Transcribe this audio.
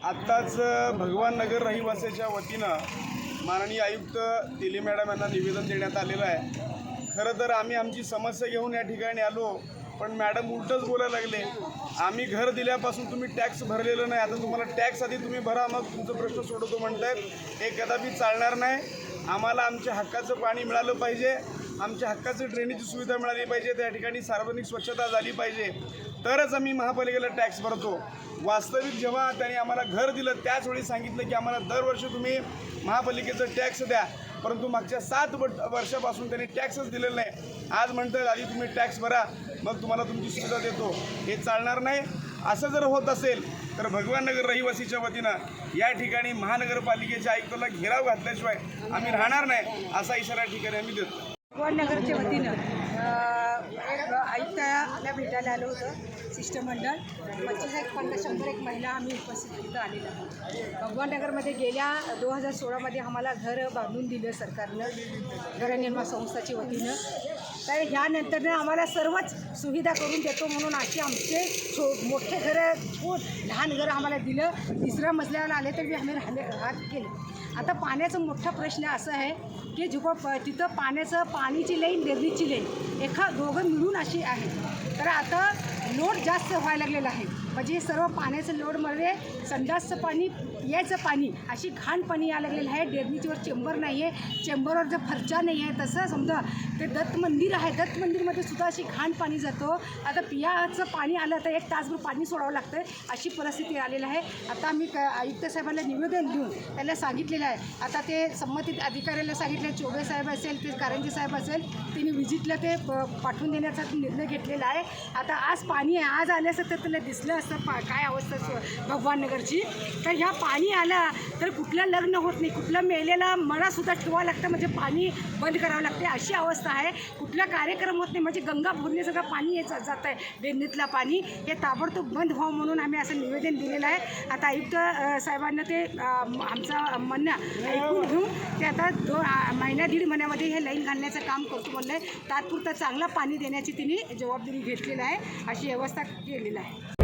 आत्ताच भगवान नगर रहिवासीच्या वतीनं माननीय आयुक्त तेली मॅडम यांना निवेदन देण्यात आलेलं आहे. खरं तर आम्ही आमची समस्या घेऊन या ठिकाणी आलो पण मॅडम उलटंच बोलायला लागले. आम्ही घर दिल्यापासून तुम्ही टॅक्स भरलेलं नाही आता तुम्हाला टॅक्स आधी तुम्ही भरा मग तुमचा प्रश्न सोडवतो म्हणतायत. हे कदापि चालणार नाही. आम्हाला आमच्या हक्काचं पाणी मिळालं पाहिजे. आमच्या हक्काचं ड्रेनेजची सुविधा मिळाली पाहिजे त्या ठिकाणी सार्वजनिक स्वच्छता झाली पाहिजे. तरच आम्ही महापालिकेला टॅक्स भरतो. वास्तविक जेव्हा त्यांनी आम्हाला घर दिलं त्याच वेळी सांगितलं की आम्हाला दरवर्षी तुम्ही महापालिकेचं टॅक्स द्या. परंतु मागच्या सात वर- वर्षापासून त्यांनी टॅक्सच दिलेला नाही. आज म्हणतात आधी तुम्ही टॅक्स भरा मग तुम्हाला तुमची सुविधा देतो. हे चालणार नाही. असं जर होत असेल तर भगवान नगर रहिवासीच्या वतीनं या ठिकाणी महानगरपालिकेच्या आयुक्ताला घेराव घातल्याशिवाय आम्ही राहणार नाही असा इशारा ठिकाणी आम्ही देतो. नगरच्या वतीनं एक आयुक्त आयुक्ताला भेटायला आलो होतं शिष्टमंडळ पंचवीस एक पन्नास शंभर एक महिला आम्ही उपस्थित तिथं आलेलो आहोत. भगवाननगरमध्ये गेल्या दोन हजार सोळामध्ये आम्हाला घर बांधून दिलं सरकारनं गृहनिर्माण संस्थाच्या वतीनं. तर ह्यानंतरनं आम्हाला सर्वच सुविधा करून देतो म्हणून अशी आमचे छो मोठे घरं खूप लहान घरं आम्हाला दिलं. तिसऱ्या मजल्यावर आले तरी आम्ही राहिले राहत केले आता पाण्याचा मोठा प्रश्न असा आहे की जिथं प तिथं पाण्याचं पाणीची लाईन डेरणीची लाईन एका दोघं मिळून अशी आहे. तर आता लोड जास्त व्हायला लागलेला आहे. म्हणजे सर्व पाण्याचं लोडमध्ये संडासचं पाणी यायचं पाणी अशी घाण पाणी यायला लागलेलं आहे. डेरणीच्यावर चेंबर नाही आहे चेंबरवर जर फरचा नाही आहे तसं समजा ते दत्त मंदिर आहे. दत्त मंदिरमध्ये सुद्धा अशी घाण पाणी जातो. आता पियाचं पाणी आलं तर एक तासभर पाणी सोडावं लागतं अशी परिस्थिती आलेली आहे. आता आम्ही क आयुक्त साहेबांना निवेदन देऊन त्याला सांगितलेलं आहे. आता ते संबंधित अधिकाऱ्याला सांगितलं चोबे साहेब असेल ते कारंजी साहेब असेल त्यांनी व्हिजिटला ते प- पाठवून देण्याचा निर्णय घेतलेला आहे. आता आज पाणी आहे. आज आल्याचं तर त्याला दिसलं असतं पा काय अवस्था स- भगवाननगरची तर ह्या पाणी आला तर कुठलं लग्न होत नाही कुठलं मेलेला मळासुद्धा ठेवावं लागतं म्हणजे पाणी बंद करावं लागते अशी अवस्था आहे. कुठला कार्यक्रम होत नाही म्हणजे गंगा भरणे सगळं पाणी येत जात आहे डेरणीतलं पाणी. हे ताबडतोब बंद व्हावं म्हणून आम्ही असं निवेदन दिलेलं आहे. आता आयुक्त साहेबांना ते आमचं म्हणणं ऐकून घेऊन ते आता दोन महिन्या दीड महिन्यामध्ये हे लाईन घालण्याचं काम करतो म्हणलं. आहे तात्पुरतं चांगलं पाणी देण्याची तिने जबाबदारी घेतलेलं आहे. अशी व्यवस्था केलेली आहे.